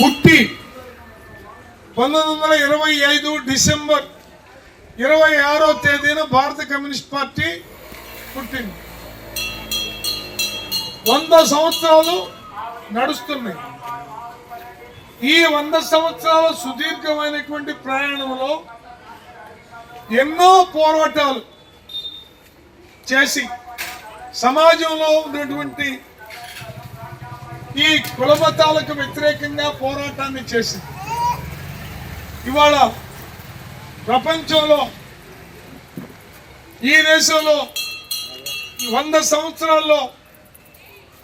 పుట్టి పంతొమ్మిది వందల ఇరవై ఐదు డిసెంబర్ ఇరవై ఆరో తేదీన భారత కమ్యూనిస్ట్ పార్టీ పుట్టింది. వంద సంవత్సరాలు నడుస్తున్నాయి. ఈ వంద సంవత్సరాల సుదీర్ఘమైనటువంటి ప్రయాణంలో ఎన్నో పోరాటాలు చేసి సమాజంలో ఉన్నటువంటి ఈ కులమతాలకు వ్యతిరేకంగా పోరాటాన్ని చేసింది. ఇవాళ ప్రపంచంలో ఈ దేశంలో వంద సంవత్సరాల్లో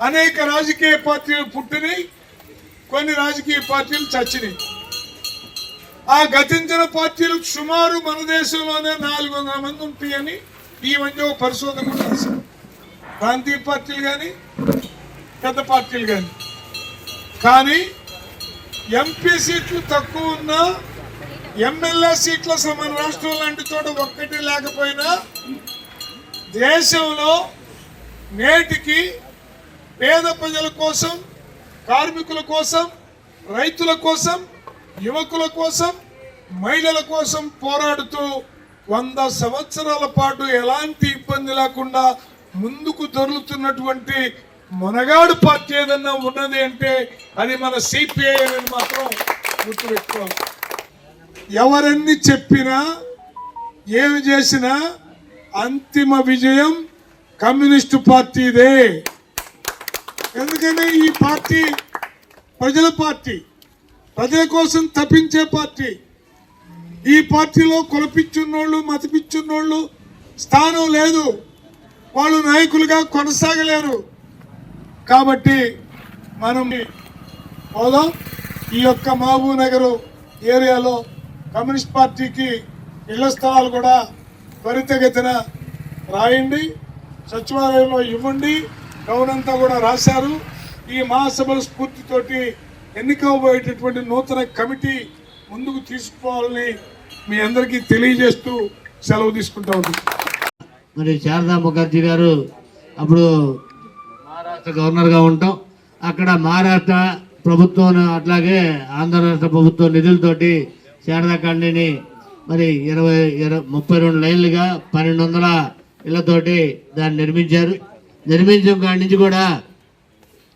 అనేక రాజకీయ పార్టీలు పుట్టినాయి కొన్ని రాజకీయ పార్టీలు చచ్చినాయి. ఆ గతించిన పార్టీలు సుమారు మన దేశంలోనే నాలుగు వందల మంది ఉంటాయని ఈ మధ్య ఒక పరిశోధన రాశారు ప్రాంతీయ పార్టీలు కానీ పెద్ద పార్టీలు కానీ. కానీ ఎంపీ సీట్లు తక్కువ ఉన్నా ఎమ్మెల్యే సీట్ల మన రాష్ట్రం లాంటి చోట ఒక్కటి లేకపోయినా దేశంలో నేటికి పేద ప్రజల కోసం కార్మికుల కోసం రైతుల కోసం యువకుల కోసం మహిళల కోసం పోరాడుతూ వంద సంవత్సరాల పాటు ఎలాంటి ఇబ్బంది లేకుండా ముందుకు దొరుకుతున్నటువంటి మునగాడు పార్టీ ఏదన్నా ఉన్నది అంటే అది మన సిపిఐ అని మాత్రం గుర్తుపెట్టుకోవాలి. ఎవరన్నీ చెప్పినా ఏమి చేసినా అంతిమ విజయం కమ్యూనిస్టు పార్టీదే. ఎందుకని ఈ పార్టీ ప్రజల పార్టీ ప్రజల కోసం తప్పించే పార్టీ. ఈ పార్టీలో కులపిచ్చున్నోళ్ళు మతపిచ్చున్నోళ్ళు స్థానం లేదు. వాళ్ళు నాయకులుగా కొనసాగలేరు. కాబట్టి మనం పోదాం. ఈ యొక్క మహబూబ్ నగర్ ఏరియాలో కమ్యూనిస్ట్ పార్టీకి ఇళ్ళ స్థలాలు కూడా త్వరితగతిన రాయండి. సచివాలయంలో ఇవ్వండి. గౌనంతా కూడా రాశారు. ఈ మహాసభల స్ఫూర్తితోటి ఎన్నికబోయేటటువంటి నూతన కమిటీ ముందుకు తీసుకోవాలని మీ అందరికీ తెలియజేస్తూ సెలవు తీసుకుంటా ఉంది మరి శారదా ముఖర్జీ గారు అప్పుడు రాష్ట్ర గవర్నర్గా ఉంటాం. అక్కడ మహారాష్ట్ర ప్రభుత్వం అట్లాగే ఆంధ్ర రాష్ట్ర ప్రభుత్వం నిధులతోటి శారదాకాండిని మరి ఇరవై ఇరవై ముప్పై రెండు లైన్లుగా పన్నెండు వందల ఇళ్ళతోటి దాన్ని నిర్మించారు. నిర్మించిన కాడి నుంచి కూడా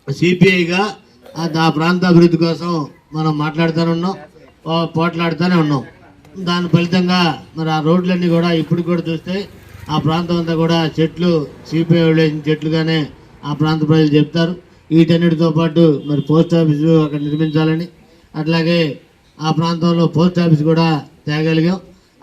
సిపిఐగా ఆ ప్రాంత అభివృద్ధి కోసం మనం మాట్లాడుతూనే ఉన్నాం. పోట్లాడుతూనే ఉన్నాం. దాని ఫలితంగా మరి ఆ రోడ్లన్నీ కూడా ఇప్పుడు కూడా చూస్తే ఆ ప్రాంతం అంతా కూడా చెట్లు సిపిఐ చెట్లుగానే ఆ ప్రాంత ప్రజలు చెప్తారు. వీటన్నిటితో పాటు మరి పోస్ట్ ఆఫీసు అక్కడ నిర్మించాలని. అట్లాగే ఆ ప్రాంతంలో పోస్ట్ ఆఫీస్ కూడా తేగలిగాం.